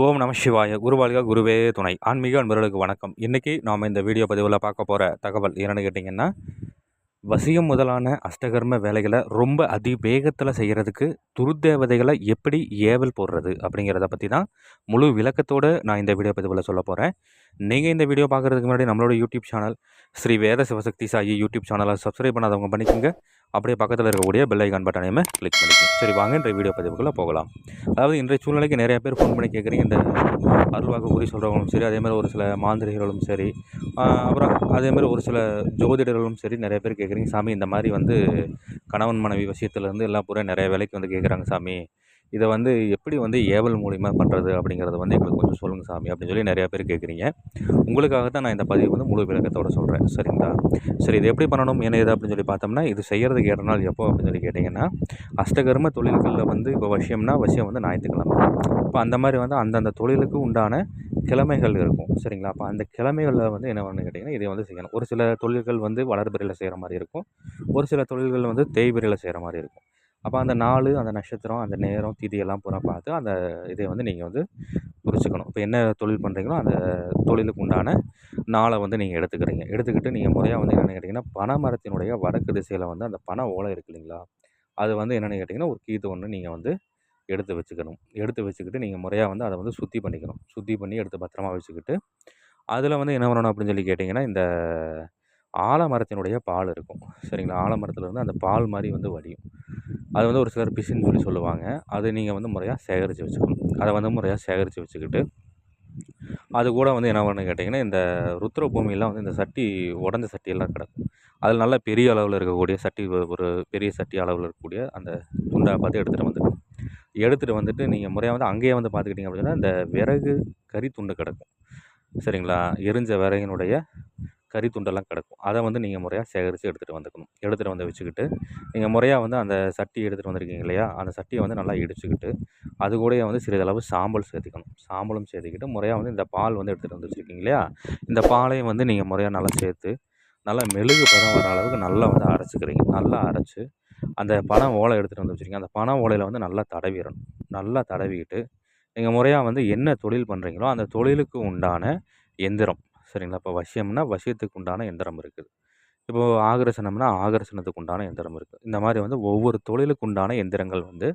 ஓம் நம சிவாய குருவாளிகா குருவே துணை. ஆன்மீக அன்பர்களுக்கு வணக்கம். இன்றைக்கி நாம் இந்த வீடியோ பதிவில் பார்க்க போகிற தகவல் என்னென்னு கேட்டிங்கன்னா வசியம் முதலான அஷ்டகர்ம வேலைகளை ரொம்ப அதிவேகத்தில் செய்கிறதுக்கு துருத்தேவதைகளை எப்படி ஏவல் போடுறது அப்படிங்கிறத பற்றி தான் முழு விளக்கத்தோடு நான் இந்த வீடியோ பதிவில் சொல்ல போகிறேன் நீங்கள் இந்த வீடியோ பார்க்குறதுக்கு முன்னாடி நம்மளோட YouTube channel Sri Veda Sivashakthi Sai YouTube சேனலை சப்ஸ்கிரைப் பண்ணாதவங்க பண்ணிக்கோங்க. அப்படியே பக்கத்தில் இருக்கக்கூடிய பெல் ஐக்கான் பட்டனையுமே கிளிக் பண்ணிக்கணும் சரி வாங்க இன்றைய வீடியோ பதிவுக்குள்ளே போகலாம். அதாவது இன்றைய சூழ்நிலைக்கு நிறைய பேர் ஃபோன் பண்ணி கேட்குறீங்க இந்த அருள்வாக்கு குறி சொல்கிறவங்களும் சரி அதேமாதிரி ஒரு சில மாந்திரிகளும் சரி அப்புறம் அதேமாதிரி ஒரு சில ஜோதிடர்களும் சரி நிறைய பேர் கேட்குறீங்க சாமி இந்த மாதிரி வந்து கணவன் மனைவி விஷயத்துலேருந்து எல்லாம் பூரா நிறைய வேலைக்கு வந்து கேட்குறாங்க சாமி. இதை வந்து எப்படி வந்து ஏவல் மூலிமா பண்ணுறது அப்படிங்கிறத வந்து எங்களுக்கு கொஞ்சம் சொல்லுங்கள் சாமி அப்படின்னு சொல்லி நிறையா பேர் கேட்குறீங்க. உங்களுக்காக தான் நான் இந்த பதிவு வந்து முழு விளக்கத்தோடு சொல்கிறேன் சரிங்களா? சரி இது எப்படி பண்ணணும்? என்ன இது அப்படின்னு சொல்லி பார்த்தோம்னா இது செய்கிறதுக்கு ஏற நாள் எப்போ அப்படின்னு சொல்லி கேட்டிங்கன்னா அஷ்டகர்ம தொழில்களில் வந்து இப்போ வசியம்னா வசியம் வந்து ஞாயிற்றுக்கிழமை. இப்போ அந்த மாதிரி வந்து அந்தந்த தொழிலுக்கு உண்டான கிழமைகள் இருக்கும். சரிங்களா? அப்போ அந்த கிழமைகளில் வந்து என்ன பண்ணு கேட்டிங்கன்னா இதை வந்து செய்யணும். ஒரு சில தொழில்கள் வந்து வளர்பிறையில் செய்கிற மாதிரி இருக்கும். ஒரு சில தொழில்கள் வந்து தேய்பிறையில் செய்கிற மாதிரி இருக்கும். அப்போ அந்த நாள் அந்த நட்சத்திரம் அந்த நேரம் திதியெல்லாம் பூரா பார்த்து அந்த இதை வந்து நீங்கள் வந்து குறிச்சிக்கணும் இப்போ என்ன தொழில் பண்ணுறீங்களோ அந்த தொழிலுக்கு உண்டான நாளை வந்து நீங்கள் எடுத்துக்கிறீங்க. எடுத்துக்கிட்டு நீங்கள் முறையாக வந்து என்னென்னு கேட்டிங்கன்னா பனை மரத்தினுடைய வடக்கு திசையில் வந்து அந்த பனை ஓலை இருக்கு இல்லைங்களா? அது வந்து என்னென்னு கேட்டிங்கன்னா ஒரு கீத்து ஒன்று நீங்கள் வந்து எடுத்து வச்சுக்கணும். எடுத்து வச்சுக்கிட்டு நீங்கள் முறையாக வந்து அதை வந்து சுத்தி பண்ணிக்கணும். சுத்தி பண்ணி எடுத்து பத்திரமா வச்சுக்கிட்டு அதில் வந்து என்ன பண்ணணும் அப்படின்னு சொல்லி கேட்டிங்கன்னா இந்த ஆலமரத்தினுடைய பால் இருக்கும். சரிங்களா? ஆலமரத்தில் வந்து அந்த பால் மாதிரி வந்து வடியும். அது வந்து ஒரு சிலர் பிசின்னு சொல்லி சொல்லுவாங்க. அது நீங்கள் வந்து முறையாக சேகரித்து வச்சுக்கணும். அதை வந்து முறையாக சேகரித்து வச்சுக்கிட்டு அது கூட வந்து என்ன பண்ணு கேட்டிங்கன்னா இந்த ருத்ர பூமியெல்லாம் வந்து இந்த சட்டி உடஞ்ச சட்டியெல்லாம் கிடக்கும். அதில் நல்ல பெரிய அளவில் இருக்கக்கூடிய சட்டி ஒரு பெரிய சட்டி அளவில் இருக்கக்கூடிய அந்த துண்டை பார்த்து எடுத்துகிட்டு வந்துக்கணும். எடுத்துகிட்டு வந்துட்டு நீங்கள் முறையாக வந்து அங்கேயே வந்து பார்த்துக்கிட்டிங்க அப்படின்னா இந்த விறகு கறி துண்டு கிடக்கும். சரிங்களா? எரிஞ்ச விறகினுடைய கறி துண்டெல்லாம் கிடக்கும். அதை வந்து நீங்கள் முறையாக சேகரித்து எடுத்துகிட்டு வந்துக்கணும். எடுத்துகிட்டு வந்து வச்சுக்கிட்டு நீங்கள் முறையாக வந்து அந்த சட்டி எடுத்துகிட்டு வந்திருக்கீங்க இல்லையா? அந்த சட்டியை வந்து நல்லா இடிச்சுக்கிட்டு அது கூட வந்து சிறிதளவு சாம்பல் சேர்த்துக்கணும். சாம்பலும் சேர்த்துக்கிட்டு முறையாக வந்து இந்த பால் வந்து எடுத்துகிட்டு வந்து வச்சுருக்கீங்க இல்லையா? இந்த பாலையும் வந்து நீங்கள் முறையாக நல்லா சேர்த்து நல்லா மெழுகு பதம் வர அளவுக்கு நல்லா வந்து அரைச்சிக்கிறீங்க. நல்லா அரைச்சி அந்த பணம் ஓலை எடுத்துகிட்டு வந்து வச்சுருக்கீங்க. அந்த பணம் ஓலையில் வந்து நல்லா தடவிடணும். நல்லா தடவிக்கிட்டு நீங்கள் முறையாக வந்து என்ன தொழில் பண்ணுறீங்களோ அந்த தொழிலுக்கு உண்டான எந்திரம். சரிங்களா? இப்போ வசியம்னா வசியத்துக்கு உண்டான எந்திரம் இருக்குது. இப்போது ஆகர்ஷணம்னா ஆகர்ஷணத்துக்கு உண்டான எந்திரம் இருக்குது இந்த மாதிரி வந்து ஒவ்வொரு தொழிலுக்கு உண்டான எந்திரங்கள் வந்து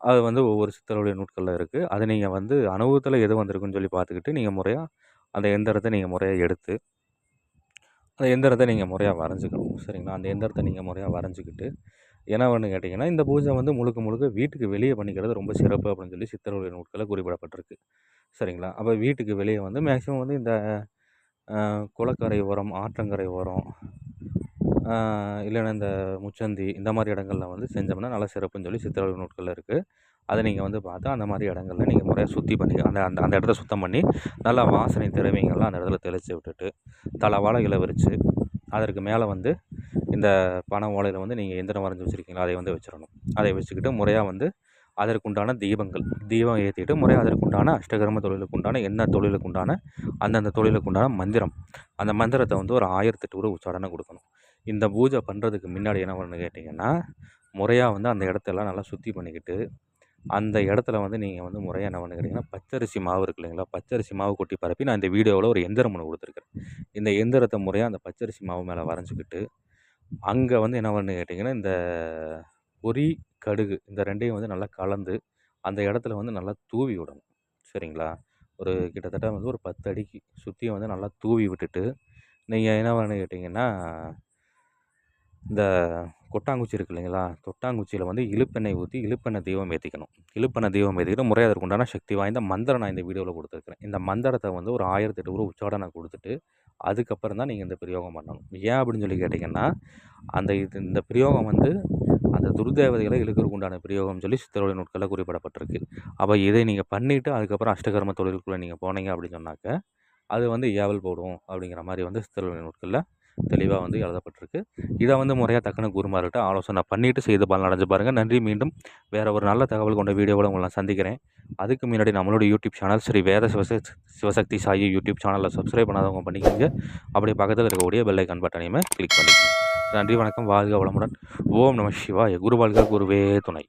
அது வந்து ஒவ்வொரு சித்தருடைய நூட்களில் இருக்குது அது நீங்கள் வந்து அனுபவத்தில் எது வந்திருக்குன்னு சொல்லி பார்த்துக்கிட்டு நீங்கள் முறையாக அந்த எந்திரத்தை நீங்கள் முறையாக எடுத்து அந்த எந்திரத்தை நீங்கள் முறையாக வரைஞ்சிக்கணும். சரிங்களா? அந்த எந்திரத்தை நீங்கள் முறையாக வரைஞ்சிக்கிட்டு என்ன ஒன்று கேட்டிங்கன்னா இந்த பூஜை வந்து முழுக்க முழுக்க வீட்டுக்கு வெளியே பண்ணிக்கிறது ரொம்ப சிறப்பு அப்படின்னு சொல்லி சித்தருடைய நூட்களில் குறிப்பிடப்பட்டிருக்கு. சரிங்களா? அப்போ வீட்டுக்கு வெளியே வந்து மேக்ஸிமம் வந்து இந்த குளக்கரை ஓரம் ஆற்றங்கரை ஓரம் இல்லைன்னா இந்த முச்சந்தி இந்த மாதிரி இடங்களில் வந்து செஞ்சோம்னா நல்லா சிறப்புன்னு சொல்லி சித்தர்கள் நூட்களில் இருக்குது அதை நீங்கள் வந்து பார்த்தா அந்த மாதிரி இடங்கள்ல நீங்கள் முறையாக சுத்தி பண்ணி அந்த அந்த அந்த இடத்த சுத்தம் பண்ணி நல்லா வாசனை திரவியங்கள்லாம் அந்த இடத்துல தெளித்து விட்டுட்டு தலை வாழைகளை விரித்து அதற்கு மேலே வந்து இந்த பனை ஓலையில் வந்து நீங்கள் எந்திரம் வரைஞ்சி வச்சுருக்கீங்களோ அதை வந்து வச்சிடணும். அதை வச்சுக்கிட்டு முறையாக வந்து அதற்குண்டான தீபங்கள். தீபம் ஏற்றிட்டு முறை அதற்குண்டான அஷ்டகர்ம தொழிலுக்கு உண்டான என்ன தொழிலுக்கு உண்டான அந்தந்த தொழிலுக்கு உண்டான மந்திரம். அந்த மந்திரத்தை வந்து ஒரு ஆயிரத்தெட்டு கூட உச்சாடனை கொடுக்கணும். இந்த பூஜை பண்ணுறதுக்கு முன்னாடி என்ன பண்ணு கேட்டிங்கன்னா முறையாக வந்து அந்த இடத்தெல்லாம் நல்லா சுற்றி பண்ணிக்கிட்டு அந்த இடத்துல வந்து நீங்கள் வந்து முறையாக என்ன பண்ணுறீங்கன்னா பச்சரிசி மாவு இருக்கு இல்லைங்களா பச்சரிசி மாவு கொட்டி பரப்பி நான் இந்த வீடியோவில் ஒரு எந்திரம் ஒன்று கொடுத்துருக்கேன் இந்த எந்திரத்தை முறையாக அந்த பச்சரிசி மாவு மேலே வரைஞ்சிக்கிட்டு அங்கே வந்து என்ன பண்ணு கேட்டிங்கன்னா இந்த பொரி கடுகு இந்த ரெண்டையும் வந்து நல்லா கலந்து அந்த இடத்துல வந்து நல்லா தூவி விடணும். சரிங்களா? ஒரு கிட்டத்தட்ட வந்து ஒரு பத்து அடிக்கு சுற்றியும் வந்து நல்லா தூவி விட்டுட்டு நீங்கள் என்ன பண்ணு கேட்டிங்கன்னா இந்த கொட்டாங்குச்சி இருக்கு இல்லைங்களா? கொட்டாங்குச்சியில் வந்து இழுப்பெண்ணெய் ஊற்றி இழுப்பெண்ணெய் தீபம் ஏற்றிக்கணும் இழுப்பெண்ணெய் தீபம் ஏற்றிக்கிட்டு முறையாக அதற்கு உண்டான சக்தி வாய்ந்த மந்திரம் நான் இந்த வீடியோவில் கொடுத்துருக்குறேன். இந்த மந்திரத்தை வந்து ஒரு ஆயிரத்தி எட்டு ஊர் உச்சாடனை கொடுத்துட்டு அதுக்கப்புறம் தான் நீங்கள் இந்த பிரயோகம் பண்ணணும். ஏன் அப்படின்னு சொல்லி கேட்டிங்கன்னா அந்த இது இந்த பிரயோகம் வந்து அந்த துர்தேவதைகளை இழுக்கிறதுக்கு உண்டான பிரயோகம் சொல்லி சித்தருடைய நூட்களில் குறிப்பிடப்பட்டிருக்கு. அப்போ இதை நீங்கள் பண்ணிவிட்டு அதுக்கப்புறம் அஷ்டகர்ம தொழிலுக்குள்ளே நீங்கள் போனீங்க அப்படின்னு சொன்னாக்க அது வந்து ஏவல் போடும் அப்படிங்கிற மாதிரி வந்து சித்தருடைய நூட்களில் தெளிவாக வந்து எழுதப்பட்டிருக்கு. இதை வந்து முறையாக தக்கன குருமார்கிட்ட ஆலோசனை பண்ணிவிட்டு செய்து பலன் அடைஞ்சு பாருங்கள் நன்றி. மீண்டும் வேறு ஒரு நல்ல தகவல் கொண்ட வீடியோவில் உங்களை நான் சந்திக்கிறேன். அதுக்கு முன்னாடி நம்மளோட யூடியூப் சேனல் ஸ்ரீ வேத சிவச சிவசக்தி சாயி யூடியூப் சேனலில் சப்ஸ்கிரைப் பண்ணாதவங்க பண்ணிக்கோங்க. அப்படியே பக்கத்தில் இருக்கக்கூடிய பெல்லைக்கான் பட்டனையுமே கிளிக் பண்ணிக்கோங்க. நன்றி வணக்கம். வாழ்க வளமுடன். ஓம் நம சிவாய. குரு குருவே துணை.